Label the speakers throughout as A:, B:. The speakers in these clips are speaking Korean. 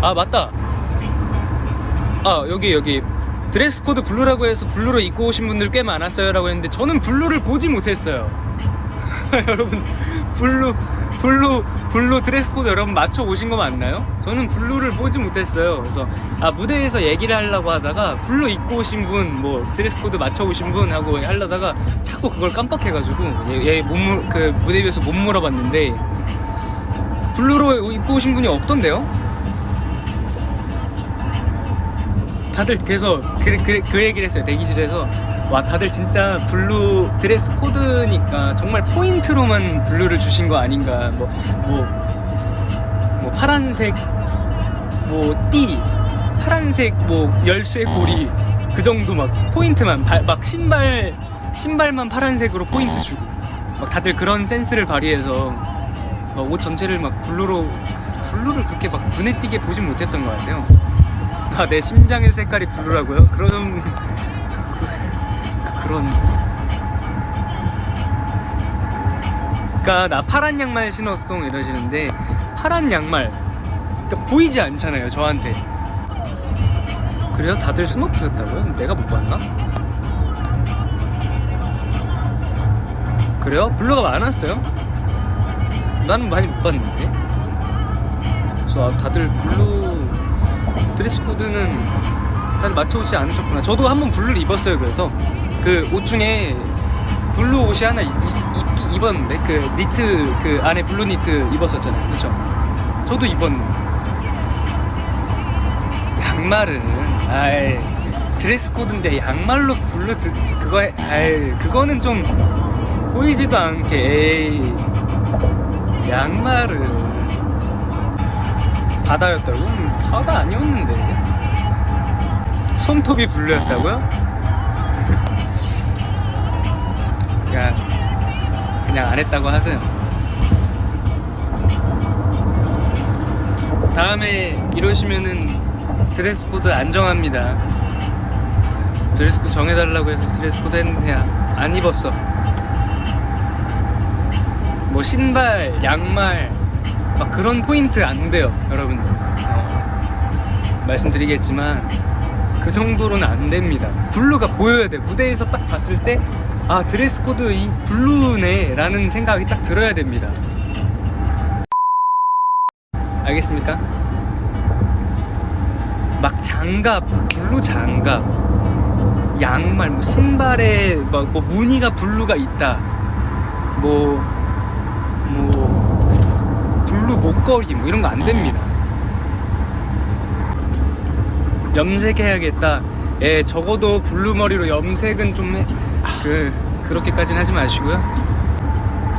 A: 아 맞다 아 여기 여기 드레스 코드 블루라고 해서 블루로 입고 오신 분들 꽤 많았어요 라고 했는데 저는 블루를 보지 못했어요 여러분 블루 블루 블루 드레스 코드 여러분 맞춰 오신 거 맞나요? 저는 블루를 보지 못했어요. 그래서 아 무대에서 얘기를 하려고 하다가 블루 입고 오신 분, 뭐 드레스 코드 맞춰 오신 분 하고 하려다가 자꾸 그걸 깜빡해가지고 얘못그 무대 위에서 못 물어봤는데 블루로 입고 오신 분이 없던데요? 다들 그래서 그, 그, 그 얘기를 했어요 대기실에서. 와 다들 진짜 블루 드레스 코드니까 정말 포인트로만 블루를 주신 거 아닌가. 뭐 뭐 뭐 파란색 뭐띠 파란색 뭐 열쇠 고리 그 정도 막 포인트만 발- 막 신발 신발만 파란색으로 포인트 주고. 막 다들 그런 센스를 발휘해서 막 옷 전체를 막 블루로 블루를 그렇게 막 눈에 띄게 보진 못했던 것 같아요. 아, 내 심장의 색깔이 블루라고요? 그런 그, 그런 그니까 나 파란 양말 신었어 이러시는데 파란 양말 그러니까 보이지 않잖아요 저한테 그래요? 다들 스노프였다고요? 내가 못 봤나? 그래요? 블루가 많았어요? 나는 많이 못 봤는데 그래서 아, 다들 블루 드레스 코드는 다들 맞춰오지 않으셨구나. 저도 한번 블루를 입었어요. 그래서 그 옷 중에 블루 옷이 하나 입, 입, 입었는데 그 니트 그 안에 블루 니트 입었었잖아요. 그렇죠? 저도 입었는데 양말은 아이 드레스 코드인데 양말로 블루 드, 그거 해- 아이 그거는 좀 보이지도 않게 에이 양말은 바다였다고? 음, 바다 아니었는데 손톱이 블루였다고요? 그냥 그냥 안 했다고 하세요 다음에 이러시면은 드레스 코드 안 정합니다 드레스 코드 정해달라고 해서 드레스 코드 했는데 안 입었어 뭐 신발, 양말 막 그런 포인트 안 돼요, 여러분. 어, 말씀드리겠지만 그 정도로는 안 됩니다. 블루가 보여야 돼. 무대에서 딱 봤을 때 아 드레스 코드 이 블루네 라는 생각이 딱 들어야 됩니다. 알겠습니까? 막 장갑, 블루 장갑, 양말, 뭐 신발에 막 뭐 무늬가 블루가 있다. 뭐뭐 블루 목걸이 뭐 이런 거 안 됩니다. 염색해야겠다. 예, 적어도 블루 머리로 염색은 좀그 그렇게까지는 하지 마시고요.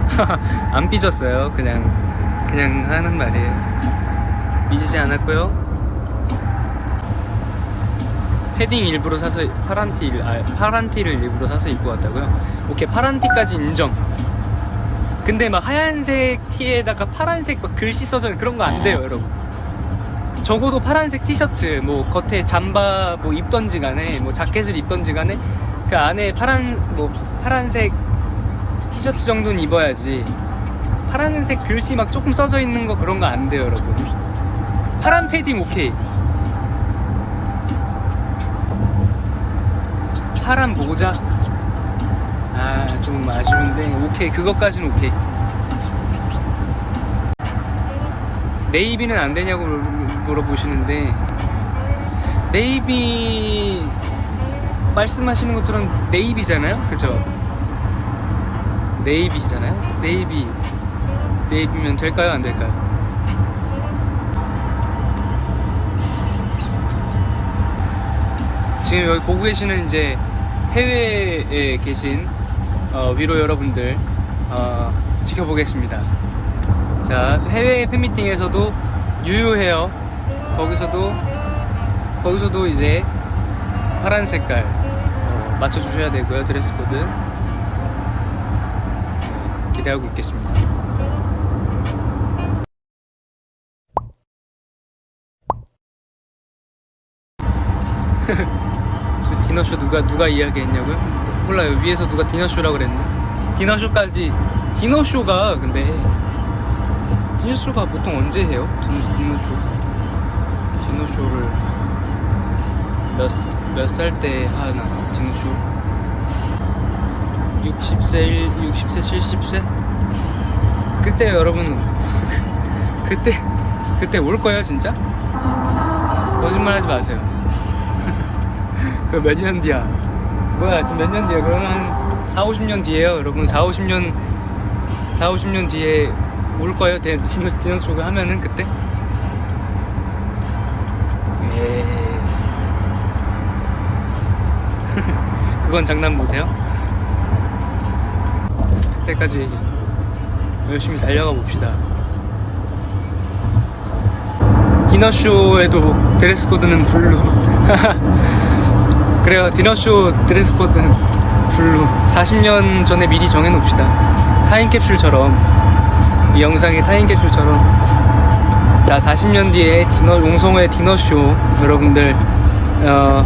A: 안 삐졌어요. 그냥 그냥 하는 말이에요. 삐지지 않았고요. 패딩 일부러 사서 파란 티 아, 파란 티를 일부러 사서 입고 왔다고요. 오케이 파란 티까지 인정. 근데 막 하얀색 티에다가 파란색 막 글씨 써져 그런 거 안 돼요, 여러분. 적어도 파란색 티셔츠, 뭐 겉에 잠바 뭐 입던지 간에, 뭐 자켓을 입던지 간에 그 안에 파란 뭐 파란색 티셔츠 정도는 입어야지. 파란색 글씨 막 조금 써져 있는 거 그런 거 안 돼요, 여러분. 파란 패딩 오케이. 파란 모자 아 좀 아쉬운데 오케이. 그것까지는 오케이. 네이비는 안 되냐고 물어- 물어보시는데 네이비 말씀하시는 것처럼 네이비잖아요? 그죠? 네이비잖아요? 네이비. 네이비면 될까요? 안 될까요? 지금 여기 보고 계시는 이제 해외에 계신 어, 위로 여러분들 어, 지켜보겠습니다. 자 해외 팬미팅에서도 유효해요. 거기서도 거기서도 이제 파란 색깔 어, 맞춰주셔야 되고요 드레스 코드 네, 기대하고 있겠습니다. 저 디너쇼 누가 누가 이야기했냐고요? 몰라요. 위에서 누가 디너쇼라고 그랬네 디너쇼까지. 디너쇼가 근데 디너쇼가 보통 언제 해요? 디너, 디너쇼? 디노쇼를 몇 몇 살 때 하나? 디노쇼? 60세 60세 70세? 그때 여러분 그때 그때 올 거예요 진짜? 거짓말 하지 마세요. 그 몇 년 뒤야 뭐야 지금 몇 년 뒤야 그러면 한 4, 50년 뒤에요 여러분. 4, 50년 4, 50년 뒤에 올 거예요. 대 디노 디노쇼가 하면은 그때? 에이 그건 장난 못해요? 그때까지 열심히 달려가 봅시다. 디너쇼에도 드레스 코드는 블루 그래요. 디너쇼 드레스 코드는 블루. 40년 전에 미리 정해놓읍시다. 타임캡슐처럼. 이 영상의 타임캡슐처럼. 자 40년 뒤에 디너 용성호의 디너쇼. 여러분들 어,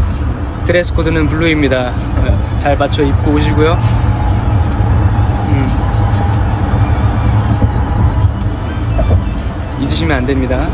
A: 드레스 코드는 블루입니다. 어, 잘 맞춰 입고 오시고요. 음. 잊으시면 안 됩니다